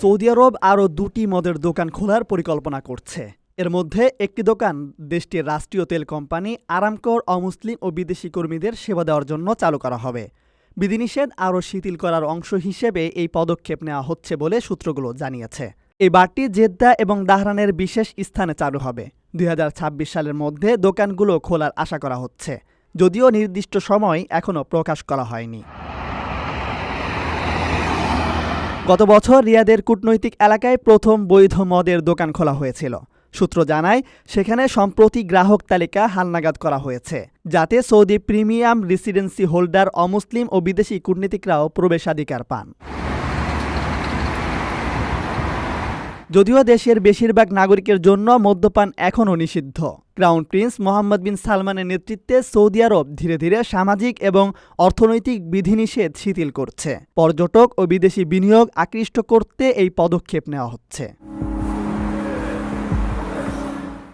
Saudi আরব আরও দুটি মদের দোকান খোলার পরিকল্পনা করছে। এর মধ্যে একটি দোকান দেশটির রাষ্ট্রীয় তেল কোম্পানি আরামকোর অমুসলিম ও বিদেশি কর্মীদের সেবা দেওয়ার জন্য চালু করা হবে। বিধিনিষেধ আরও শিথিল করার অংশ হিসেবে এই পদক্ষেপ নেওয়া হচ্ছে বলে সূত্রগুলো জানিয়েছে। এই বারটি জেদ্দা এবং দাহরানের বিশেষ স্থানে চালু হবে। দুই হাজার ছাব্বিশ সালের মধ্যে দোকানগুলো খোলার আশা করা হচ্ছে। যদিও নির্দিষ্ট সময় এখনও প্রকাশ করা হয়নি। গত বছর রিয়াদের কূটনৈতিক এলাকায় প্রথম বৈধ মদের দোকান খোলা হয়েছিল। সূত্র জানায়, সেখানে সম্প্রতি গ্রাহক তালিকা হালনাগাদ করা হয়েছে, যাতে সৌদি প্রিমিয়াম রেসিডেন্সি হোল্ডার অমুসলিম ও বিদেশি কূটনীতিকরাও প্রবেশাধিকার পান। যদিও দেশের বেশিরভাগ নাগরিকের জন্য মদ্যপান এখনও নিষিদ্ধ। ক্রাউন প্রিন্স মোহাম্মদ বিন সালমানের নেতৃত্বে সৌদি আরব ধীরে ধীরে সামাজিক এবং অর্থনৈতিক বিধিনিষেধ শিথিল করছে। পর্যটক ও বিদেশি বিনিয়োগ আকৃষ্ট করতে এই পদক্ষেপ নেওয়া হচ্ছে।